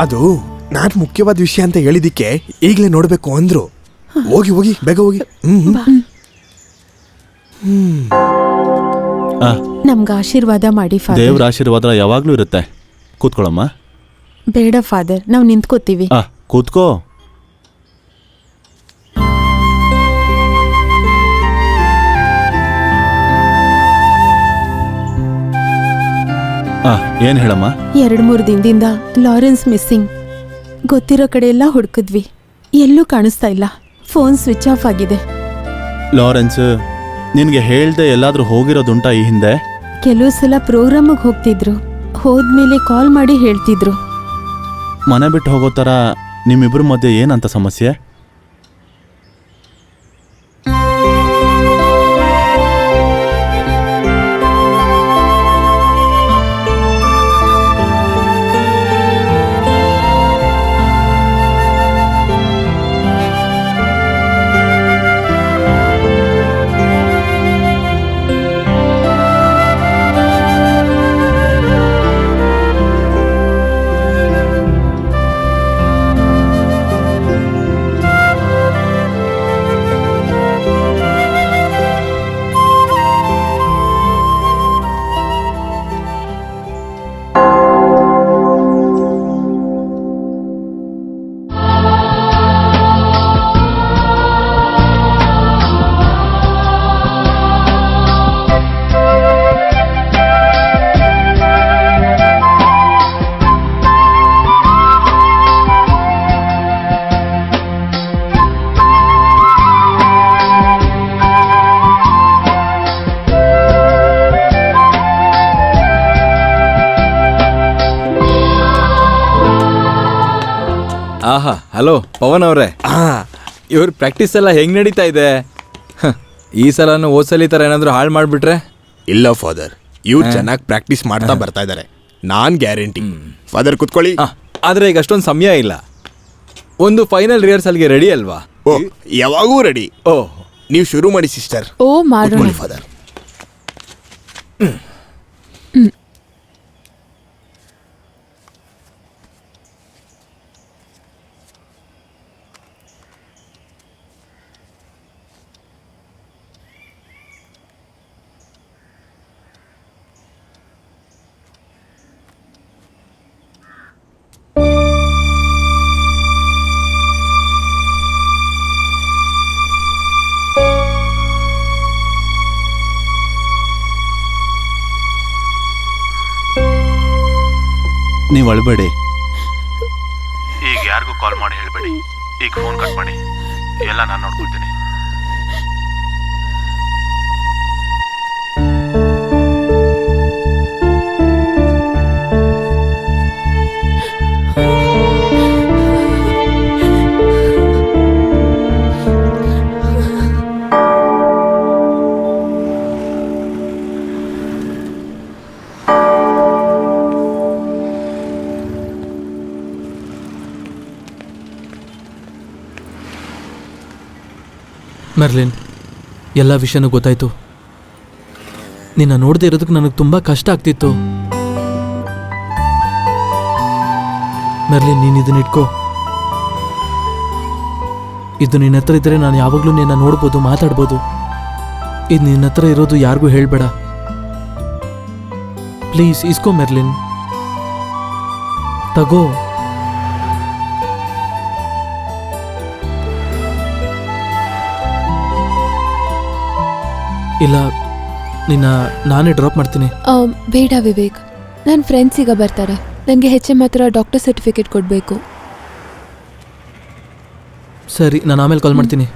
ಅದು ನಾನ್ ಮುಖ್ಯವಾದ ವಿಷಯ ಅಂತ ಹೇಳಿದಕ್ಕೆ ಈಗಲೇ ನೋಡಬೇಕು ಅಂದ್ರು. ಹೋಗಿ ಹೋಗಿ ಬೇಗ ಹೋಗಿ. ಹ್ಮ್. ಆ, ನಮ್ಗೆ ಆಶೀರ್ವಾದ ಮಾಡಿ ಫಾದರ್ ದೇವ್ರ ಆಶೀರ್ವಾದ ಯಾವಾಗ್ಲೂ ಇರುತ್ತೆ. ಕೂತ್ಕೊಳಮ್ಮ. ಬೇಡ ಫಾದರ್ ನಾವು ನಿಂತ್ಕೋತೀವಿ. ಆ ಕೂತ್ಕೋ. ಏನ್ ಹೇಳಮ್ಮ? ಎರಡ್ ಮೂರು ದಿನದಿಂದ ಲಾರೆನ್ಸ್ ಮಿಸ್ಸಿಂಗ್. ಗೊತ್ತಿರೋ ಕಡೆ ಎಲ್ಲ ಹುಡುಕಿದ್ವಿ. ಎಲ್ಲೂ ಕಾಣಿಸ್ತಾ ಇಲ್ಲ. ಫೋನ್ ಸ್ವಿಚ್ ಆಫ್ ಆಗಿದೆ. ಲಾರೆನ್ಸ್ ನಿನ್ಗೆ ಹೇಳ್ದೆ ಎಲ್ಲಾದ್ರೂ ಹೋಗಿರೋದುಂಟ ಈ ಹಿಂದೆ? ಕೆಲವು ಸಲ ಪ್ರೋಗ್ರಾಮಿಗೆ ಹೋಗ್ತಿದ್ರು. ಹೋದ್ಮೇಲೆ ಕಾಲ್ ಮಾಡಿ ಹೇಳ್ತಿದ್ರು. ಮನೆ ಬಿಟ್ಟು ಹೋಗೋ ಥರ ನಿಮ್ಮಿಬ್ಬರ ಮಧ್ಯೆ ಏನಂತ ಸಮಸ್ಯೆ? ಆಹಾ ಹಲೋ ಪವನ್ ಅವರೇ. ಆ ಇವ್ರ ಪ್ರಾಕ್ಟೀಸ್ ಎಲ್ಲ ಹೆಂಗ್ ನಡೀತಾ ಇದೆ? ಹ, ಈ ಸಲನು ಓದ್ಸಲಿ ಥರ ಏನಾದ್ರೂ ಹಾಳು ಮಾಡಿಬಿಟ್ರೆ? ಇಲ್ಲ ಫಾದರ್. ಇವ್ರು ಚೆನ್ನಾಗಿ ಪ್ರಾಕ್ಟೀಸ್ ಮಾಡ್ತಾ ಬರ್ತಾ ಇದಾರೆ. ನಾನ್ ಗ್ಯಾರಂಟಿ ಫಾದರ್ ಕುತ್ಕೊಳ್ಳಿ. ಆದರೆ ಈಗ ಅಷ್ಟೊಂದು ಸಮಯ ಇಲ್ಲ. ಒಂದು ಫೈನಲ್ ರಿಹರ್ಸಲ್ಗೆ ರೆಡಿ ಅಲ್ವಾ? ಓ ಯಾವಾಗೂ ರೆಡಿ ಓ. ನೀವು ಶುರು ಮಾಡಿ ಸಿಸ್ಟರ್ ಓ ಮಾಡೋಣ ಫಾದರ್. ನೀವು ಅಳ್ಬೇಡಿ. ಈಗ ಯಾರಿಗೂ ಕಾಲ್ ಮಾಡಿ ಹೇಳಬೇಡಿ. ಈಗ ಫೋನ್ ಕಟ್ ಮಾಡಿ. ಎಲ್ಲ ನಾನು ನೋಡ್ಕೊಳ್ತೀನಿ. ಮೆರ್ಲಿನ್, ಎಲ್ಲ ವಿಷಯನೂ ಗೊತ್ತಾಯ್ತು. ನಿನ್ನ ನೋಡದೆ ಇರೋದಕ್ಕೆ ನನಗೆ ತುಂಬ ಕಷ್ಟ ಆಗ್ತಿತ್ತು. ಮೆರ್ಲಿನ್, ನೀನು ಇದನ್ನ ಇಟ್ಕೋ. ಇದು ನಿನ್ನ ಹತ್ರ ಇದ್ದರೆ ನಾನು ಯಾವಾಗಲೂ ನಿನ್ನ ನೋಡ್ಬೋದು, ಮಾತಾಡ್ಬೋದು. ಇದು ನಿನ್ನ ಹತ್ರ ಇರೋದು ಯಾರಿಗೂ ಹೇಳಬೇಡ. ಪ್ಲೀಸ್, ಇಸ್ಕೋ ಮೆರ್ಲಿನ್. ತಗೋ. ಇಲ್ಲ ನಿನ್ನ ನಾನೇ ಡ್ರಾಪ್ ಮಾಡ್ತೀನಿ. ಆಮ್, ಬೇಡ ವಿವೇಕ್. ನನ್ನ ಫ್ರೆಂಡ್ಸ್ ಈಗ ಬರ್ತಾರೆ. ನನಗೆ ಹೆಚ್ ಎಂ ಹತ್ರ ಡಾಕ್ಟರ್ ಸರ್ಟಿಫಿಕೇಟ್ ಕೊಡಬೇಕು. ಸರಿ ನಾನು ಆಮೇಲೆ ಕಾಲ್ ಮಾಡ್ತೀನಿ.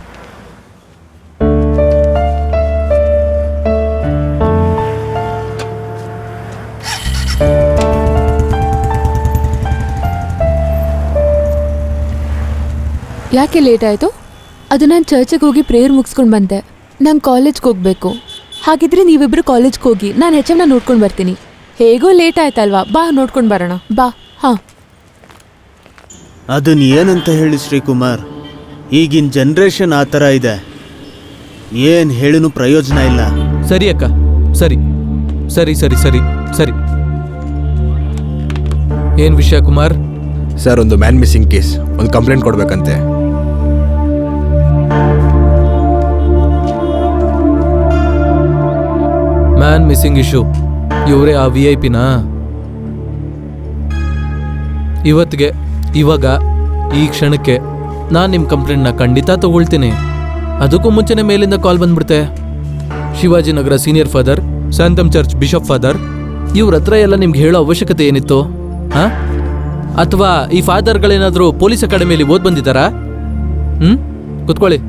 ಯಾಕೆ ಲೇಟ್ ಆಯಿತು? ಅದು ನಾನು ಚರ್ಚಿಗೆ ಹೋಗಿ ಪ್ರೇಯರ್ ಮುಗಿಸ್ಕೊಂಡು ಬಂದೆ. ನಂಗೆ ಕಾಲೇಜ್ಗೆ ಹೋಗಬೇಕು. ಹಾಗಿದ್ರೆ ನೀವಿಬ್ರು ಕಾಲೇಜ್ಗೆ ಹೋಗಿ ನಾನು ಹೆಚ್ ಎಮ್ನ ನೋಡ್ಕೊಂಡು ಬರ್ತೀನಿ. ಹೇಗೋ ಲೇಟ್ ಆಯ್ತಲ್ವಾ? ಬಾ ನೋಡ್ಕೊಂಡು ಬರೋಣ. ಬಾ ಹಾಂ. ಅದನ್ನ ಏನಂತ ಹೇಳಿ ಶ್ರೀಕುಮಾರ್? ಈಗಿನ ಜನ್ರೇಷನ್ ಆ ಥರ ಇದೆ. ಏನು ಹೇಳಿನೂ ಪ್ರಯೋಜನ ಇಲ್ಲ. ಸರಿ ಅಕ್ಕ ಸರಿ. ಸರಿ ಸರಿ ಸರಿ ಸರಿ. ಏನು ವಿಷಯ ಕುಮಾರ್? ಸರ್ ಒಂದು ಮ್ಯಾನ್ ಮಿಸ್ಸಿಂಗ್ ಕೇಸ್ ಒಂದು ಕಂಪ್ಲೇಂಟ್ ಕೊಡ್ಬೇಕಂತೆ. ಮ್ಯಾನ್ ಮಿಸ್ಸಿಂಗ್ ಇಶ್ಯೂ ಇವರೇ ಆ ವಿ ಐ ಪಿನಾ ಇವತ್ತಿಗೆ, ಇವಾಗ, ಈ ಕ್ಷಣಕ್ಕೆ ನಾನು ನಿಮ್ಮ ಕಂಪ್ಲೇಂಟ್ನ ಖಂಡಿತ ತಗೊಳ್ತೀನಿ. ಅದಕ್ಕೂ ಮುಂಚೆನೆ ಮೇಲಿಂದ ಕಾಲ್ ಬಂದ್ಬಿಡುತ್ತೆ. ಶಿವಾಜಿನಗರ ಸೀನಿಯರ್ ಫಾದರ್ ಸ್ಯಾಂತಮ್ ಚರ್ಚ್ ಬಿಷಪ್ ಫಾದರ್ ಇವ್ರ ಹತ್ರ ಎಲ್ಲ ನಿಮ್ಗೆ ಹೇಳೋ ಅವಶ್ಯಕತೆ ಏನಿತ್ತು? ಹಾ? ಅಥವಾ ಈ ಫಾದರ್ಗಳೇನಾದರೂ ಪೊಲೀಸ್ ಅಕಾಡೆಮಿಯಲ್ಲಿ ಓದ್ ಬಂದಿದ್ದಾರಾ? ಹ್ಞೂ ಕುತ್ಕೊಳ್ಳಿ.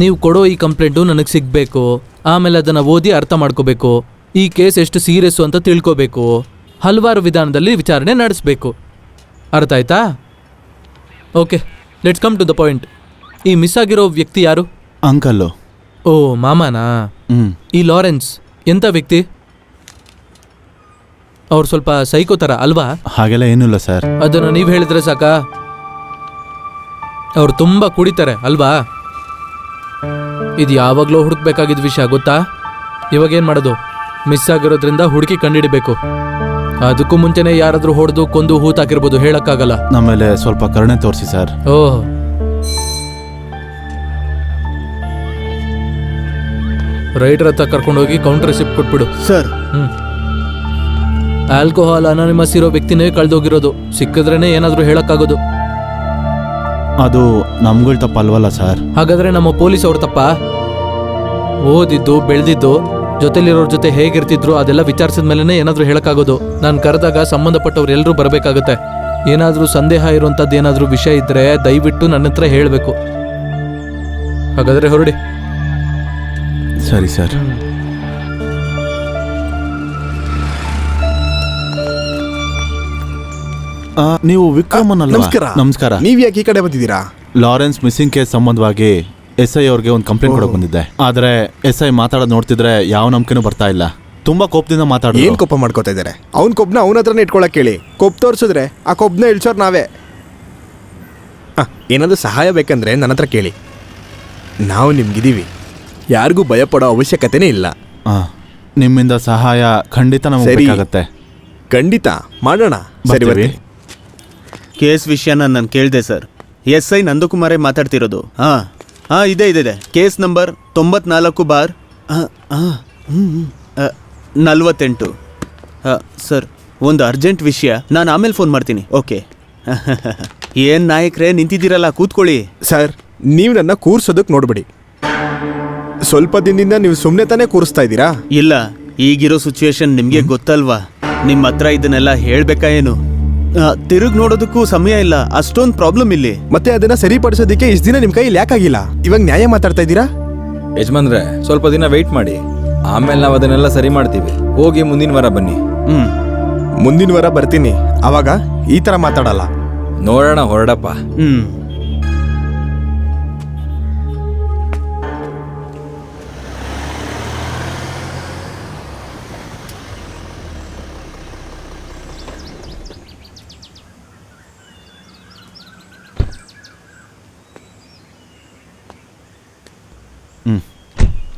ನೀವು ಕೊಡೋ ಈ ಕಂಪ್ಲೇಂಟು ನನಗೆ ಸಿಗಬೇಕು. ಆಮೇಲೆ ಅದನ್ನು ಓದಿ ಅರ್ಥ ಮಾಡ್ಕೋಬೇಕು. ಈ ಕೇಸ್ ಎಷ್ಟು ಸೀರಿಯಸ್ಸು ಅಂತ ತಿಳ್ಕೋಬೇಕು. ಹಲವಾರು ವಿಧಾನದಲ್ಲಿ ವಿಚಾರಣೆ ನಡೆಸಬೇಕು. ಅರ್ಥ ಆಯ್ತಾ? Okay let's come to the point. ಈ ಮಿಸ್ ಆಗಿರೋ ವ್ಯಕ್ತಿ ಯಾರು? ಅಂಕಲ್ಲು ಓ ಮಾಮಾನಾ? ಹ್ಞೂ ಈ ಲಾರೆನ್ಸ್ ಎಂಥ ವ್ಯಕ್ತಿ? ಅವ್ರು ಸ್ವಲ್ಪ ಸೈಕೋ ಥರ ಅಲ್ವಾ? ಹಾಗೆಲ್ಲ ಏನಿಲ್ಲ ಸರ್. ಅದನ್ನು ನೀವು ಹೇಳಿದ್ರೆ ಸಾಕಾ? ಅವ್ರು ತುಂಬ ಕುಡಿತಾರೆ ಅಲ್ವಾ? ಇದು ಯಾವಾಗಲೂ ಹುಡುಕ್ಬೇಕಾಗಿದ್ದ ವಿಷಯ ಗೊತ್ತಾ? ಇವಾಗ ಏನು ಮಾಡೋದು? ಮಿಸ್ ಆಗಿರೋದ್ರಿಂದ ಹುಡುಕಿ ಕಂಡಿಡಬೇಕು. ಅದಕ್ಕೂ ಮುಂಚೆನೆ ಯಾರಾದರೂ ಹೊಡೆದು ಕೊಂದು ಹೂತಾಕಿರ್ಬೋದು ಹೇಳಕ್ಕಾಗಲ್ಲ. ನಮ್ಮೇಲೆ ಸ್ವಲ್ಪ ಕರುಣೆ ತೋರಿಸಿ ಸರ್. ಓಹ್. ರೈಟರ್ ಹತ್ರ ಕರ್ಕೊಂಡೋಗಿ ಕೌಂಟರ್ ಸಿಪ್ ಕೊಟ್ಬಿಡು. ಸರ್. ಹ್ಮ್. ಆಲ್ಕೋಹಾಲ್ ಅನಾನಿಮಸ್ ಇರೋ ವ್ಯಕ್ತಿನೇ ಕಳೆದೋಗಿರೋದು. ಸಿಕ್ಕಿದ್ರೇನೆ ಏನಾದರೂ ಹೇಳಕ್ಕಾಗೋದು. ಅದು ನಮ್ಗಳ ತಪ್ಪಲ್ವಲ್ಲ ಸರ್? ಹಾಗಾದ್ರೆ ನಮ್ಮ ಪೊಲೀಸ್ ಅವ್ರ ತಪ್ಪ? ಓದಿದ್ದು ಬೆಳೆದಿದ್ದು ಜೊತೆಲಿರೋರ್ ಜೊತೆ ಹೇಗಿರ್ತಿದ್ರು ಅದೆಲ್ಲ ವಿಚಾರಿಸಿದ ಮೇಲೆನೆ ಏನಾದ್ರೂ ಹೇಳಕ್ಕಾಗೋದು. ನಾನು ಕರೆದಾಗ ಸಂಬಂಧಪಟ್ಟವ್ರು ಎಲ್ಲರೂ ಬರಬೇಕಾಗುತ್ತೆ. ಏನಾದ್ರೂ ಸಂದೇಹ ಇರುವಂಥದ್ದು ಏನಾದ್ರೂ ವಿಷಯ ಇದ್ರೆ ದಯವಿಟ್ಟು ನನ್ನ ಹತ್ರ ಹೇಳಬೇಕು. ಹಾಗಾದ್ರೆ ಹೊರಡಿ. ಸರಿ ಸರ್. ಆ, ನೀವು ವಿಕ್ರಮನ್ ಅಲ್ವಾ ನಮಸ್ಕಾರ. ನಮಸ್ಕಾರ. ನೀವ್ ಯಾಕೆ ಈ ಕಡೆ ಬಂದಿದ್ದೀರಾ? ಲಾರೆನ್ಸ್ ಮಿಸ್ಸಿಂಗ್ ಕೇಸ್ ಸಂಬಂಧವಾಗಿ ಎಸ್ ಐ ಅವ್ರಿಗೆ ಒಂದು ಕಂಪ್ಲೇಂಟ್ ಕೊಡಕ್ ಬಂದಿದ್ದೆ. ಆದ್ರೆ ಎಸ್ ಐ ಮಾತಾಡೋದು ನೋಡ್ತಿದ್ರೆ ಯಾವ ನಂಬಿಕೆನೂ ಬರ್ತಾ ಇಲ್ಲ. ತುಂಬಾ ಕೋಪದಿಂದ ಏನ್ ಮಾತಾಡೋದು ಕೋಪ ಮಾಡ್ಕೋತಾ ಇದ್ದಾರೆ? ಅವ್ನ ಕೊಬ್ನ ಅವನ ಹತ್ರನೇ ಇಟ್ಕೊಳಕ್ ಹೇಳಿ ಕೊಬ್ ತೋರ್ಸಿದ್ರೆ ಆ ಕೊಬ್ನ ಇಳ್ಸೋರ್ ನಾವೇ. ಆ, ಏನಾದ್ರೂ ಸಹಾಯ ಬೇಕಂದ್ರೆ ನನ್ನ ಹತ್ರ ಕೇಳಿ. ನಾವು ನಿಮ್ಗಿದೀವಿ. ಯಾರಿಗೂ ಭಯ ಪಡೋ ಅವಶ್ಯಕತೆನೇ ಇಲ್ಲ. ಆ, ನಿಮ್ಮಿಂದ ಸಹಾಯ ಖಂಡಿತ ನಮಗೆ ಸರಿ. ಬೇಕಾಗತ್ತೆ. ಖಂಡಿತ ಮಾಡೋಣ. ಸರಿ ಬರ್ತೀವಿ. ಬರ್ತೀನಿ. ಕೇಸ್ ವಿಷಯನ ನಾನು ಕೇಳಿದೆ ಸರ್. ಎಸ್ ಐ ನಂದಕುಮಾರೇ ಮಾತಾಡ್ತಿರೋದು. ಹಾಂ ಹಾಂ ಇದೆ ಇದೆ ಇದೆ. ಕೇಸ್ ನಂಬರ್ ತೊಂಬತ್ನಾಲ್ಕು ಬಾರ್ ಹಾಂ ಹಾಂ ನಲ್ವತ್ತೆಂಟು. ಹಾಂ ಸರ್ ಒಂದು ಅರ್ಜೆಂಟ್ ವಿಷಯ. ನಾನು ಆಮೇಲೆ ಫೋನ್ ಮಾಡ್ತೀನಿ. ಓಕೆ. ಏನು ನಾಯಕ್ರೆ ನಿಂತಿದ್ದೀರಲ್ಲ ಕೂತ್ಕೊಳ್ಳಿ. ಸರ್ ನೀವು ನನ್ನ ಕೂರ್ಸೋದಕ್ಕೆ ನೋಡ್ಬೇಡಿ. ಸ್ವಲ್ಪ ದಿನದಿಂದ ನೀವು ಸುಮ್ಮನೆ ತಾನೇ ಕೂರಿಸ್ತಾ ಇದ್ದೀರಾ? ಇಲ್ಲ ಈಗಿರೋ ಸಿಚುವೇಶನ್ ನಿಮಗೆ ಗೊತ್ತಲ್ವಾ? ನಿಮ್ಮ ಹತ್ರ ಇದನ್ನೆಲ್ಲ ಹೇಳಬೇಕಾ ಏನು? ತಿರುಗಿ ನೋಡೋದಕ್ಕೂ ಸಮಯ ಇಲ್ಲ. ಅಷ್ಟೊಂದು ಪ್ರಾಬ್ಲಮ್ ಇಲ್ಲಿ. ಮತ್ತೆ ಅದನ್ನ ಸರಿಪಡಿಸೋದಕ್ಕೆ ಇಷ್ಟು ದಿನ ನಿಮ್ ಕೈಯಲ್ಲಿ ಯಾಕಾಗಿಲ್ಲ ಇವಾಗ ನ್ಯಾಯ ಮಾತಾಡ್ತಾ ಇದ್ದೀರಾ? ಯಜಮಾನ್ರೆ ಸ್ವಲ್ಪ ದಿನ ವೆಯ್ಟ್ ಮಾಡಿ. ಆಮೇಲೆ ನಾವು ಅದನ್ನೆಲ್ಲ ಸರಿ ಮಾಡ್ತೀವಿ. ಹೋಗಿ ಮುಂದಿನ ವಾರ ಬನ್ನಿ. ಹ್ಮ್. ಮುಂದಿನ ವಾರ ಬರ್ತೀನಿ. ಅವಾಗ ಈ ತರ ಮಾತಾಡಲ್ಲ. ನೋಡೋಣ ಹೊರಡಪ್ಪ. ಹ್ಮ್.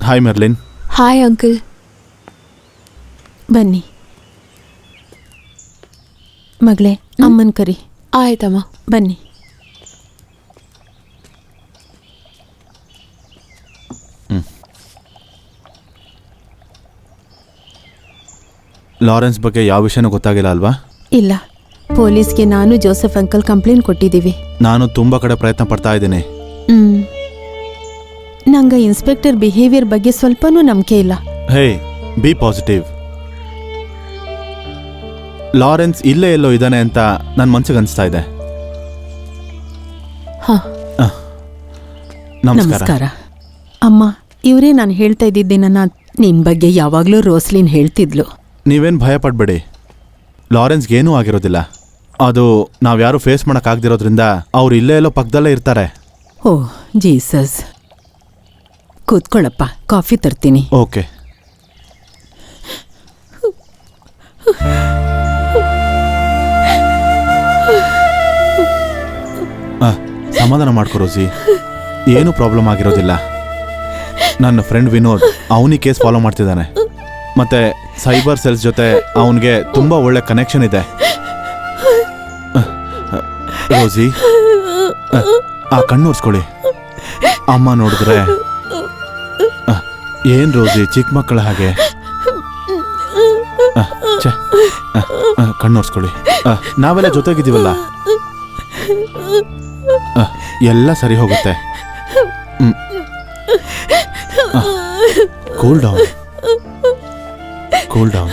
ಹಾಯ್ ಮರ್ಲಿನ್ ಹಾಯ್ ಅಂಕಲ್ ಬನ್ನಿ. ಮಗಳೇ ಅಮ್ಮನ ಕರಿ. ಆಯ್ತಮ್ಮ. ಬನ್ನಿ. ಲಾರೆನ್ಸ್ ಬಗ್ಗೆ ಯಾವ ವಿಷಯನೂ ಗೊತ್ತಾಗಿಲ್ಲ ಅಲ್ವಾ? ಇಲ್ಲ. ಪೊಲೀಸ್ಗೆ ನಾನು ಜೋಸೆಫ್ ಅಂಕಲ್ ಕಂಪ್ಲೇಂಟ್ ಕೊಟ್ಟಿದ್ದೀವಿ. ನಾನು ತುಂಬಾ ಕಡೆ ಪ್ರಯತ್ನ ಪಡ್ತಾ ಇದ್ದೀನಿ. ಹ್ಮ್. ನಂಗೆ ಇನ್ಸ್ಪೆಕ್ಟರ್ ಬಿಹೇವಿಯರ್ ಬಗ್ಗೆ ಸ್ವಲ್ಪನೂ ನಂಬಿಕೆ ಇಲ್ಲ. ಹೇ ಬಿ ಪಾಸಿಟಿವ್. ಲಾರೆನ್ಸ್ ಇಲ್ಲೇ ಎಲ್ಲೋ ಇದ್ದಾನೆ ಅಂತ ನನ್ನ ಮನ್ಸಿಗೆ ಅನಿಸ್ತಾ ಇದೆ. ಹಾ. ನಮಸ್ಕಾರ. ನಮಸ್ಕಾರ. ಅಮ್ಮ ಇವರೇ ನಾನು ಹೇಳ್ತಾ ಇದ್ದಿದ್ದೇನ ನಿನ್ ಬಗ್ಗೆ ಯಾವಾಗ್ಲೂ ರೋಸ್ಲಿನ್ ಹೇಳ್ತಿದ್ಲು. ನೀವೇನು ಭಯ ಪಡ್ಬೇಡಿ. ಲಾರೆನ್ಸ್ಗೆ ಏನೂ ಆಗಿರೋದಿಲ್ಲ. ಅದು ನಾವ್ಯಾರು ಫೇಸ್ ಮಾಡೋಕ್ಕಾಗ್ದಿರೋದ್ರಿಂದ ಅವ್ರು ಇಲ್ಲೇ ಎಲ್ಲೋ ಪಕ್ಕದಲ್ಲೇ ಇರ್ತಾರೆ. Oh Jesus. ಕೂತ್ಕೊಳ್ಳಪ್ಪ ಕಾಫಿ ತರ್ತೀನಿ. ಓಕೆ. ಸಮಾಧಾನ ಮಾಡ್ಕೊ ರೋಸಿ ಏನು ಪ್ರಾಬ್ಲಮ್ ಆಗಿರೋದಿಲ್ಲ. ನನ್ನ ಫ್ರೆಂಡ್ ವಿನೋದ್ ಅವನಿಗೆ ಕೇಸ್ ಫಾಲೋ ಮಾಡ್ತಿದ್ದಾನೆ. ಮತ್ತೆ ಸೈಬರ್ ಸೆಲ್ಸ್ ಜೊತೆ ಅವನಿಗೆ ತುಂಬಾ ಒಳ್ಳೆ ಕನೆಕ್ಷನ್ ಇದೆ. ಅಹ್, ಆ ಕಣ್ಣೂರ್ಸ್ಕೊಳ್ಳಿ ಅಮ್ಮ ನೋಡಿದ್ರೆ ಏನ್ ರೋಸಿ ಚಿಕ್ಕ ಮಕ್ಕಳ ಹಾಗೆ? ಕಣ್ಣೋರ್ಸ್ಕೊಳ್ಳಿ ನಾವೆಲ್ಲ ಜೊತೆಗಿದ್ದೀವಲ್ಲ? ಎಲ್ಲ ಸರಿ ಹೋಗುತ್ತೆ. Cool down cool down